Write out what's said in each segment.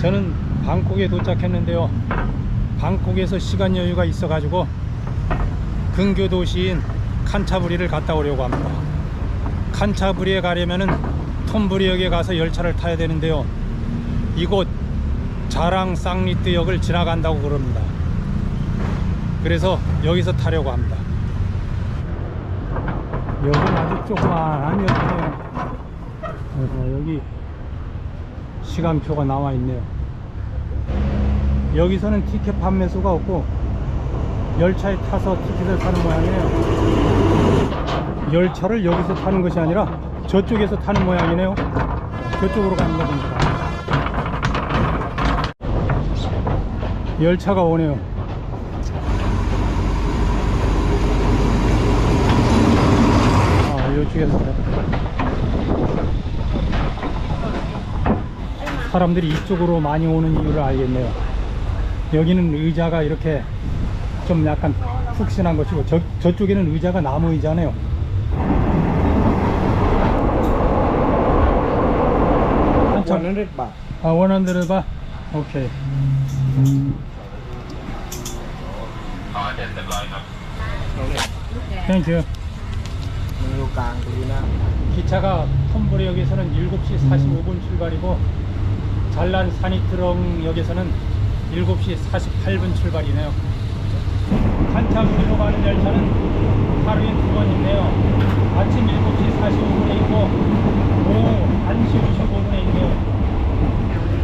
저는 방콕에 도착했는데요. 방콕에서 시간 여유가 있어 가지고 근교 도시인 칸차부리를 갔다 오려고 합니다. 칸차부리에 가려면은 톰부리역에 가서 열차를 타야 되는데요. 이곳 자랑 쌍리뜨역을 지나간다고 그럽니다. 그래서 여기서 타려고 합니다. 여기는 아주 조그만한 역이네요. 어, 여기 시간표가 나와 있네요. 여기서는 티켓 판매소가 없고 열차에 타서 티켓을 사는 모양이네요. 열차를 여기서 타는 것이 아니라 저쪽에서 타는 모양이네요. 저쪽으로 가는 겁니다. 열차가 오네요. 아, 이쪽에서 사람들이 이쪽으로 많이 오는 이유를 알겠네요. 여기는 의자가 이렇게 좀 약간 푹신한 것이고 저, 저쪽에는 의자가 나무 의자네요. 한참 100 baht. 아, 원한대로 봐. 오케이. 땡큐. Nam. 기차가 톰브리역에서는 7시 45분 출발이고 잘난 사니트렁역에서는 7시 48분 출발이네요. 한참으로 가는 열차는 하루에 두 번 있네요. 아침 7시 45분에 있고 오후 1시 55분에 있네요.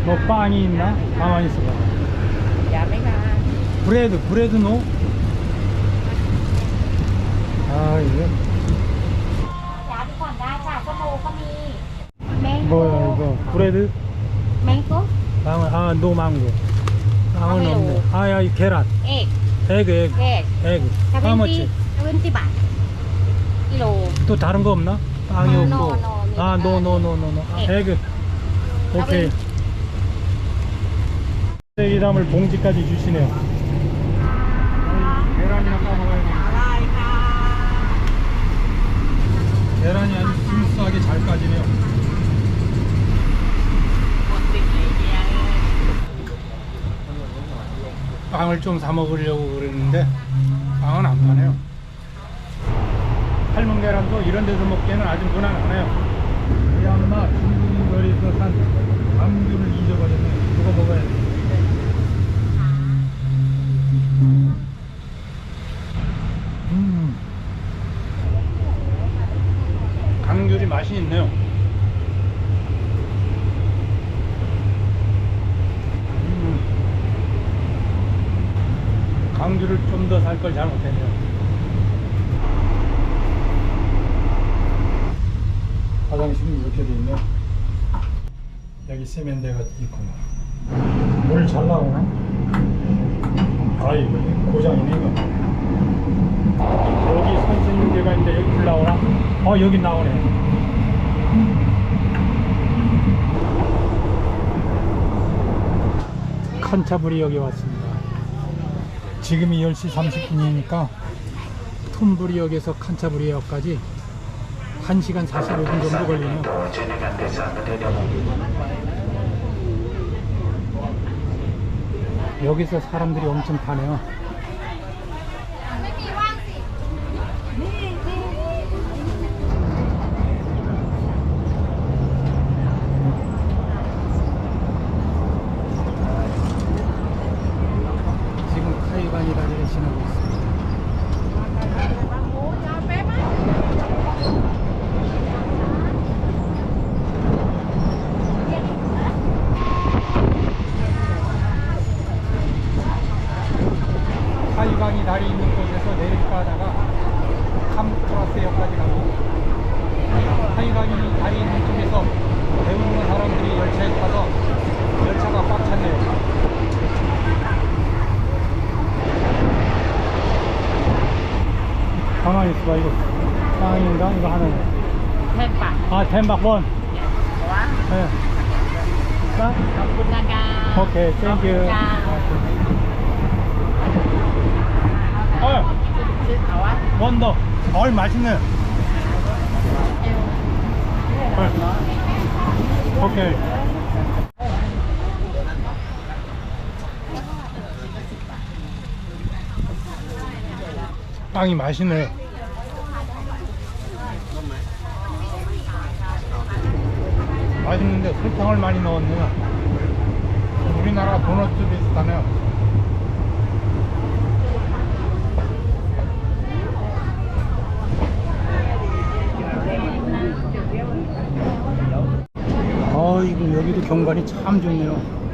뭐 빵이 있나? 가만히 있어봐. ba 브레드, 브레드 노? 아, 이거 뭐야, 이거. 브레드? Mango 빵은, 아, 노 망고. 빵은 빵이 없네. 오. 아, 야, 이 계란. egg 에그, 에그. egg 에그. seventy 하머치. seventy baht kilo 또 다른 거 없나? 빵이 아, 없고. no, no, 아, 노, 노, 노, 노, 노. 아, 에그. 에그. 오케이. 쓰레기담을 봉지까지 주시네요. 계란이나 까먹어야 돼. 계란이 아주 스무스하게 잘 까지네요. 빵을 좀 사 먹으려고 그랬는데 빵은 안 파네요. 삶은 계란도 이런 데서 먹기에는 아주 무난하네요. 이 엄마 중국인 거리에서 산 감귤을 잊어버렸네. 이거 먹어야 돼. 음. 감귤이 맛이 있네요. 음. 감귤을 살걸 잘못했네요. 화장실이 이렇게 돼 있네요. 여기 세면대가 있구나. 물 잘 나오나? 아이고, 고장이네, 이거. 여기 선생님대가 있는데 여기 불 나오나? 어, 여기 나오네. 칸차부리 역에 왔습니다. 지금이 10시 30분이니까 톰부리역에서 칸차부리역까지 1시간 45분 정도 걸리네요. 여기서 사람들이 엄청 타네요. 다리를 지나고 있습니다. 햄박번 네. 나? 오케이 땡큐 어. 원더 어이 맛있네 어. 오케이 빵이 맛있네요 맛있는데 설탕을 많이 넣었네요. 우리나라 도넛 비슷하네요. 아이고 여기도 경관이 참 좋네요.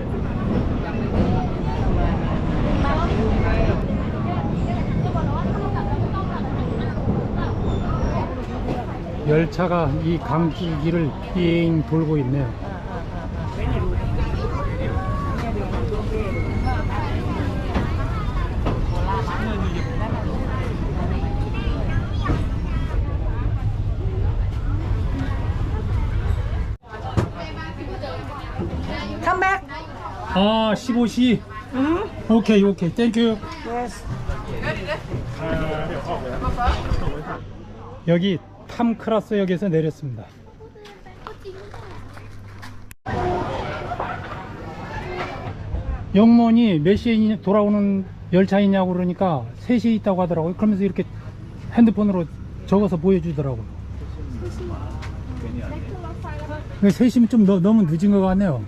열차가 이 강길길을 삥 돌고 있네요. Back. 아, 15시. 오케이, 오케이. 땡큐. Yes. 여기 탐크라스 역에서 내렸습니다. 영문이 몇 시에 돌아오는 열차이냐고 그러니까 3시에 있다고 하더라고요. 그러면서 이렇게 핸드폰으로 적어서 보여주더라고요. 3시면 좀 너, 너무 늦은 것 같네요.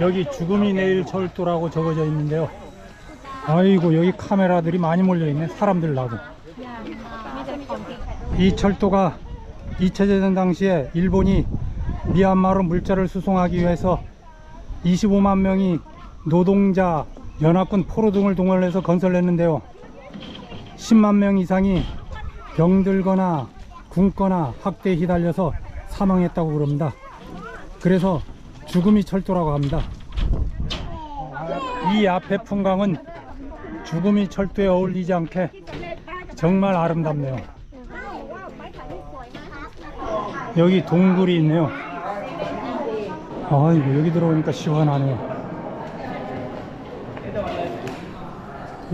여기 죽음이 내일 철도라고 적어져 있는데요. 아이고 여기 카메라들이 많이 몰려 있네. 사람들 나고. 이 철도가 2차 대전 당시에 일본이 미얀마로 물자를 수송하기 위해서 25만 명이 노동자, 연합군 포로 등을 동원해서 건설했는데요. 10만 명 이상이 병들거나 굶거나 학대에 휘달려서 사망했다고 그럽니다. 그래서 죽음이 철도라고 합니다. 이 앞에 풍광은 죽음이 철도에 어울리지 않게 정말 아름답네요. 여기 동굴이 있네요. 아이고 여기 들어오니까 시원하네요.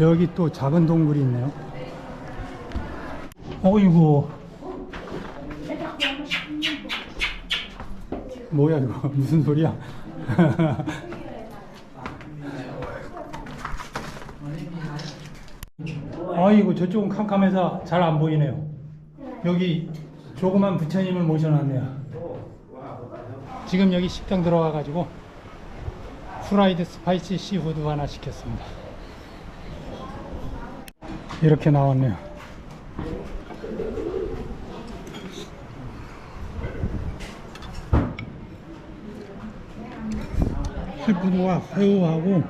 여기 또 작은 동굴이 있네요. 어이구 뭐야 이거 무슨 소리야? 아이고 저쪽은 캄캄해서 잘 안 보이네요. 여기 조그만 부처님을 모셔놨네요. 지금 여기 식당 들어와 가지고 프라이드 스파이시 시푸드 하나 시켰습니다. 이렇게 나왔네요. 시푸드와 새우하고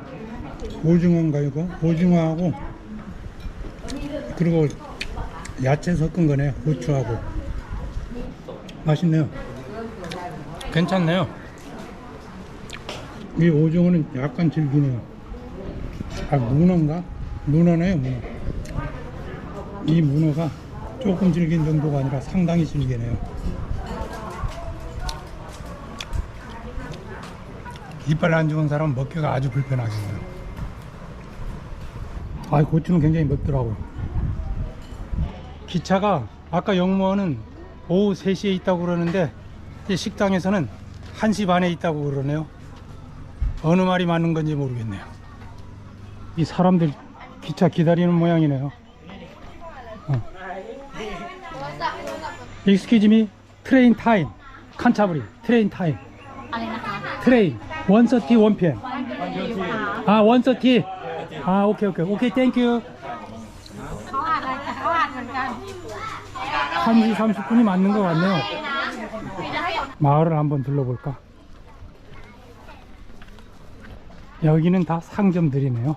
오징어인가 이거? 오징어하고 그리고 야채 섞은 거네요. 고추하고 맛있네요. 괜찮네요. 이 오징어는 약간 질기네요. 아 문어인가? 문어네요 문어. 이 문어가 조금 질긴 정도가 아니라 상당히 질기네요. 이빨 안 좋은 사람은 먹기가 아주 불편하겠네요. 아 고추는 굉장히 맵더라고요. 기차가 아까 영무원은 오후 3시에 있다고 그러는데 이 식당에서는 1시 반에 있다고 그러네요. 어느 말이 맞는 건지 모르겠네요. 이 사람들 기차 기다리는 모양이네요. 어. Excuse me, train time. 칸차브리, 트레인 타임. อะไรนะคะ 트레인, 130, 1pm. 아, 130. 아, 오케이, 오케이. 오케이, 땡큐. 3시 30분이 맞는 것 같네요. 마을을 한번 둘러볼까? 여기는 다 상점들이네요.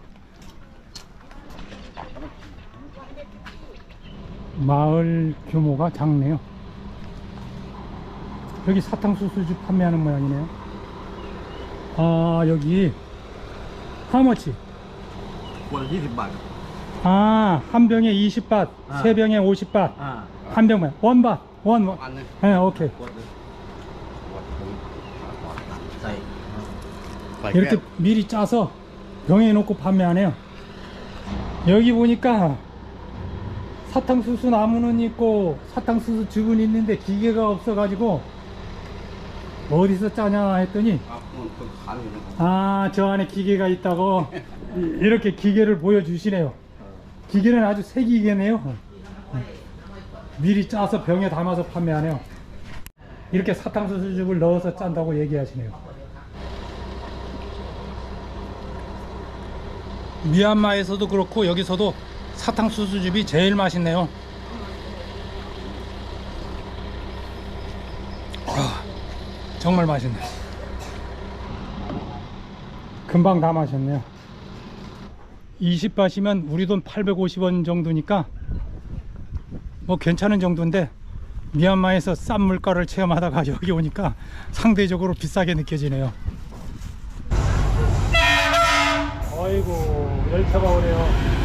마을 규모가 작네요. 여기 사탕수수집 판매하는 모양이네요. 아 여기 하머치. 아한 병에 20밭 아. 세 병에 50밭. 아. 한 병만, 원밭, 원, 원. อันนึง 네, 오케이. ขวดหนึงขวดผมใส่ 이렇게 미리 짜서 병에 놓고 판매하네요. 여기 보니까 사탕수수 나무는 있고 사탕수수 즙은 있는데 기계가 없어가지고 어디서 짜냐 했더니 ครับมันเป็นขันอยู่นะครับ 아 저 안에 기계가 있다고 이- 이렇게 기계를 보여주시네요. 기계는 아주 새 기계네요. 미리 짜서 병에 담아서 판매하네요. 이렇게 사탕수수즙을 넣어서 짠다고 얘기하시네요. 미얀마에서도 그렇고 여기서도 사탕수수즙이 제일 맛있네요. 아, 정말 맛있네. 금방 다 마셨네요. 20밭이면 우리 돈 850원 정도니까 뭐 괜찮은 정도인데 미얀마에서 싼 물가를 체험하다가 여기 오니까 상대적으로 비싸게 느껴지네요. 아이고 열차가 오네요.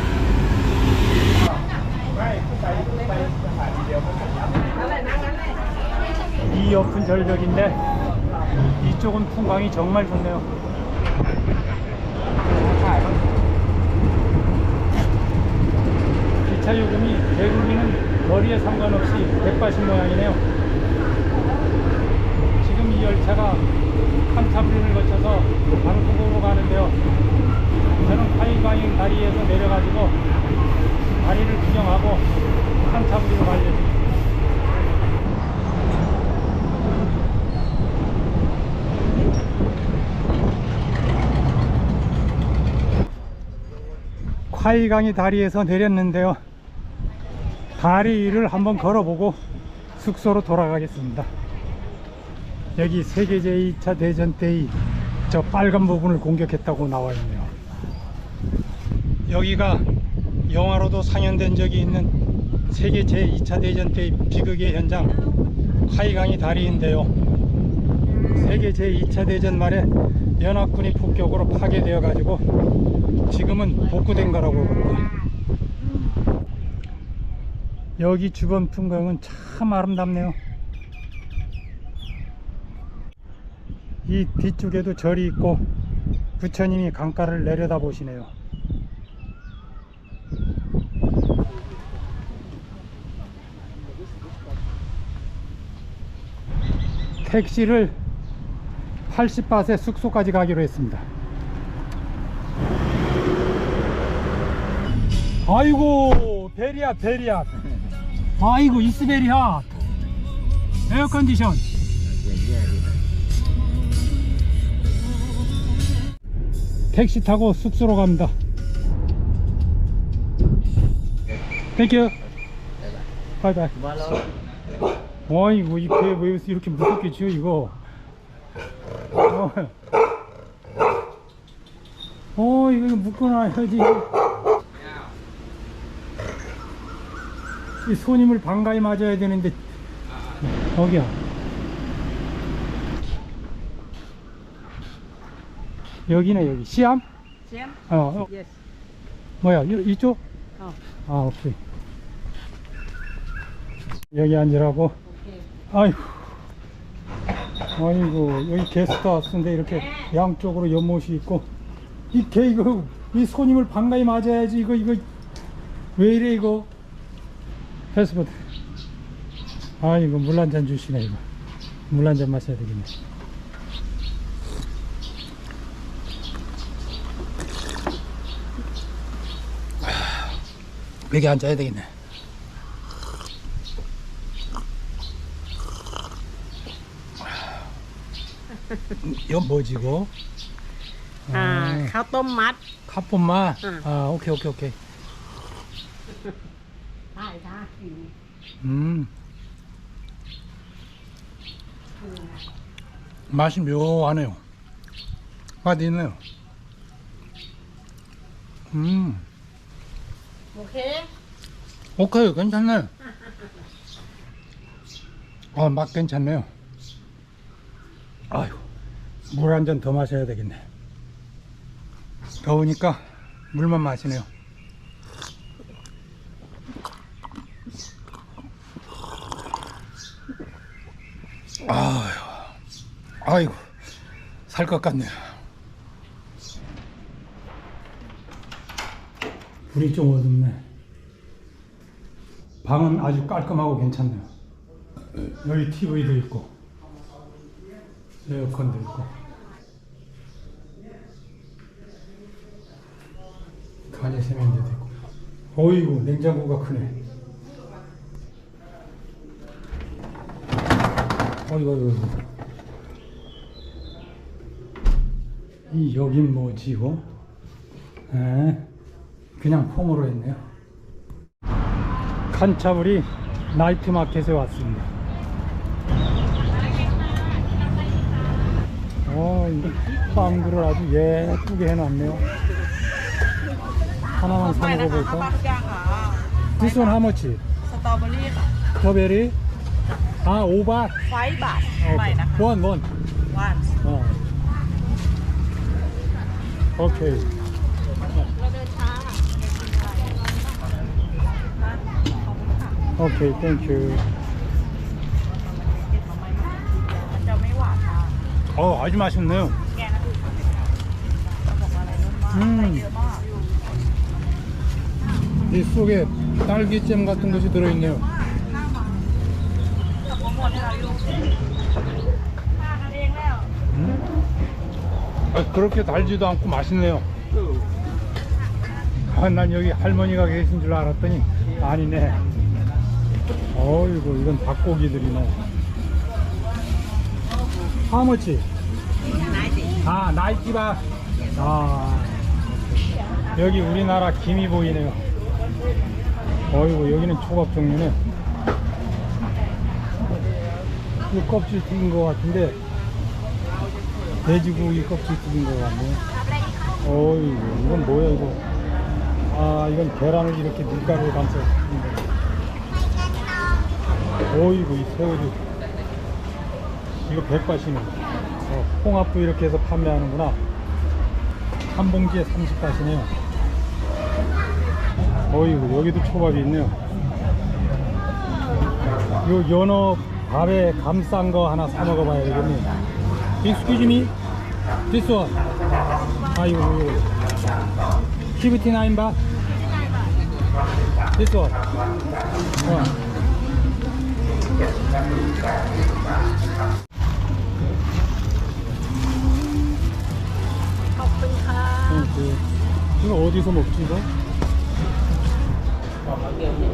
이 옆은 절벽인데 이쪽은 풍광이 정말 좋네요. 기차 요금이 외국인은 거리에 상관없이 180 모양이네요. 지금 이 열차가 칸타브린을 거쳐서 방콕으로 가는데요. 저는 카이바잉 다리에서 내려가지고 다리를 구경하고 칸타브리로 갈 예정입니다. 콰이강이 다리에서 내렸는데요. 다리 위를 한번 걸어보고 숙소로 돌아가겠습니다. 여기 세계 제 2차 대전 때의 저 빨간 부분을 공격했다고 나와 있네요. 여기가 영화로도 상연된 적이 있는 세계 제2차 대전 때의 비극의 현장 카이강이 다리인데요. 세계 제2차 대전 말에 연합군이 폭격으로 파괴되어 가지고 지금은 복구된 거라고 합니다. 여기 주변 풍경은 참 아름답네요. 이 뒤쪽에도 절이 있고 부처님이 강가를 내려다 보시네요. 택시를 80밭의 숙소까지 가기로 했습니다. 아이고 베리야 베리야 아이고 이스베리야. 에어컨디션. 택시 타고 숙소로 갑니다. 땡큐 바이바이 아이고 이배왜 이렇게 무섭게 지어 이거? 어, 어 이거 묶어놔야지 이 손님을 반가이 맞아야 되는데 거기야 여기네 여기 시암? Xem. 어, 어 Yes. 뭐야 이, 이쪽? 어. 아 오케이 여기 앉으라고 Okay. 아이고 아이고 여기 게스트하우스인데 이렇게 양쪽으로 연못이 있고 이 개 이거 이 손님을 반가이 맞아야지 이거 이거 왜 이래 이거 패스포트 아 이거 물 한 잔 주시네 이거. 물 한 잔 마셔야 되겠네. 아, 여기 앉아야 되겠네. 이건 뭐지 이거? Khao tôm mạch. 카폰마 응. 아 오케이 오케이 오케이 Ra. 음. 맛이 묘하네요. 맛 있네요. 음. Ok. 오케이 괜찮네. 아맛 괜찮네요. 아유 물 한 잔 더 마셔야 되겠네. 더우니까 물만 마시네요 아유 아이고 살 것 같네요 불이 좀 어둡네 방은 아주 깔끔하고 괜찮네요. 여기 TV도 있고, 에어컨도 있고, 간이 세면대도 있고. 어이구 냉장고가 크네. 어이구, 어이구. 이 여긴 뭐지요? 에, 그냥 폼으로 했네요. 칸차불이 나이트 마켓에 왔습니다. 어, 빵구를 아주 예쁘게 해놨네요. 하나만 사 먹어볼까? This one how much? 스트로베리. 아, 5바? ไฟบาทใหม่นะคะ 원, 원. วัน 어. 오케이. เราเดินช้า 오케이, 땡큐. มันจะไม่หวานมาก 어, 아주 맛있네요. แกนะเขาบอกว่าอะไรรู้มาก อืม ใส่เยอะมาก 이 속에 딸기잼 같은 것이 들어있네요. 아, 그렇게 달지도 않고 맛있네요. 아, 난 여기 할머니가 계신 줄 알았더니 아니네. 어이구, 이건 닭고기들이네. 하머치? 아, 나이키바. 아, 여기 우리나라 김이 보이네요. 어이구, 여기는 초밥 종류네. 이 껍질 튀긴 것 같은데 돼지고기 껍질 튀긴 것 같네. 어이구, 이건 뭐야, 이거. 아, 이건 계란을 이렇게 밀가루에 감싸. 어이구, 이 새우도. 이거 백밭이네. 어, 홍합도 이렇게 해서 판매하는구나. 한 봉지에 30밭이네요. 어이구, 여기도 초밥이 있네요. 요 연어 밥에 감 싼 거 하나 사 먹어봐야 되겠네. Excuse. This one. 이거. 79 바. This one. 어. 이거 어디서 먹지 이거?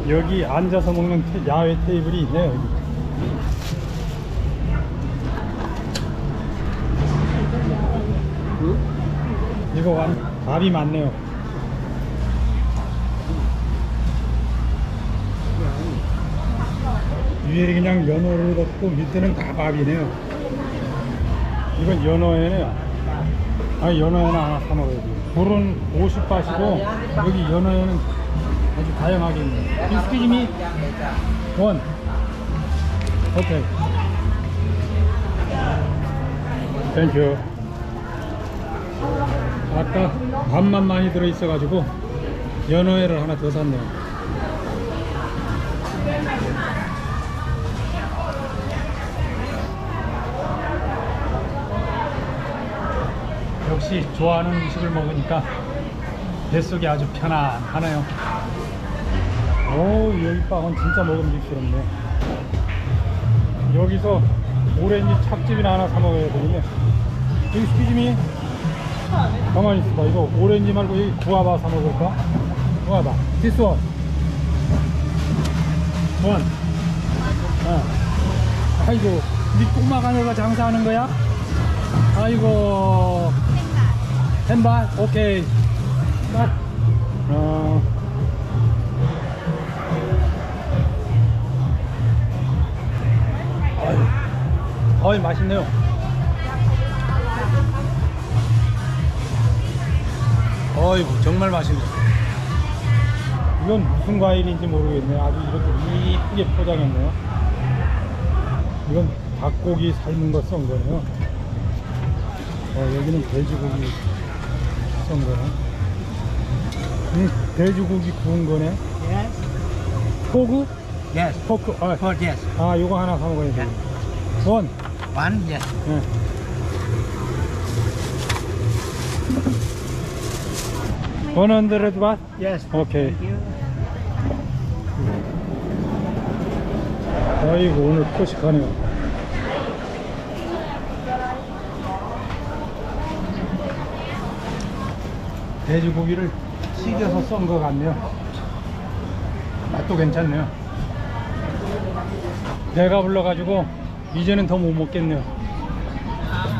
여기 앉아서 먹는 테- 야외 테이블이 있네요 여기. 이거 완 밥이 많네요. 위에 그냥 연어를 넣고 밑에는 다 밥이네요. 이건 연어회네요. 아 연어회는 하나 사 먹어야 돼요. 불은 50바시고 여기 연어회는 아주 다양하게 있네요. 비스키지미 원. 오케이. 땡큐. 아까 밥만 많이 들어있어가지고 연어회를 하나 더 샀네요. 역시 좋아하는 음식을 먹으니까 뱃속이 아주 편안하네요. 오, 여기 빵은 진짜 먹음직스럽네. 여기서 오렌지 착즙이나 하나 사 먹어야 되겠네. 여기 스피지미 가만히 있어봐. 이거 오렌지 말고 여기 구아바 사 먹을까? 구아바. This one. one. 어. 아이고, 네 꼬마 가녀가 장사하는 거야? 아이고. 햄바? 오케이. 딱. 어. 아유, 어이, 맛있네요. 어이구 정말 맛있네 이건 무슨 과일인지 모르겠네 아주 이렇게 이쁘게 포장했네요 이건 닭고기 삶은 거 썬 거네요 어, 여기는 돼지고기 썬 거네 음, 돼지고기 구운 거네 포그? Yes. 포크 아, For 아 요거 하나 사 먹어야 돼 원? 원? yes. 네. 100 baht? Yes. Okay. 아이고 오늘 포식하네요 돼지고기를 튀겨서 썬 것 같네요 맛도 괜찮네요 배가 불러가지고 이제는 더 못 먹겠네요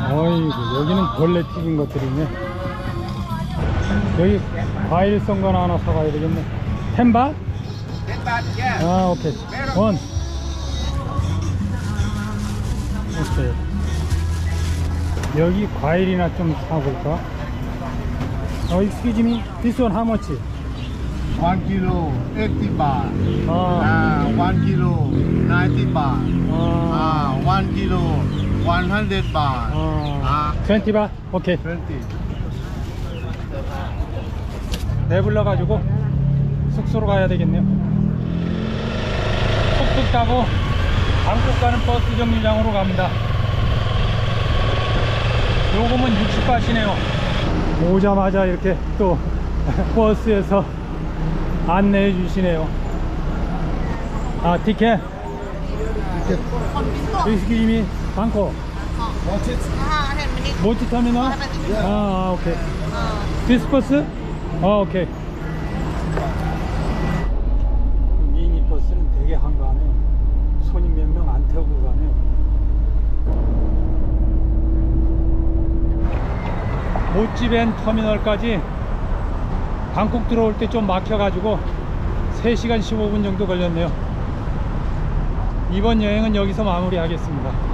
아이고 여기는 벌레 튀긴 것들이네 여기 과일 썬 거나 하나 사가야 되겠네. 텐바? 아 오케이. 원. 오케이. 여기 과일이나 좀 사볼까? 어, excuse me. This one how much? One kilo, 80 baht. 아, Ah, one kilo, 90 baht. 아, Ah, one kilo, 100 baht. 아. 20 바? 오케이. 20. 내불러 가지고 숙소로 가야 되겠네요. 툭툭 타고 방콕 가는 버스 정류장으로 갑니다. 요금은 60바시네요. 오자마자 이렇게 또 버스에서 안내해 주시네요. 아, 티켓. excuse me, 방콕. 모티 터미널? 아, 오케이. 디스 버스? 아, 오케이. 미니 버스는 되게 한가하네요. 손님 몇 명 안 태우고 가네요. 모찌벤 터미널까지 방콕 들어올 때 좀 막혀가지고 3시간 15분 정도 걸렸네요. 이번 여행은 여기서 마무리하겠습니다.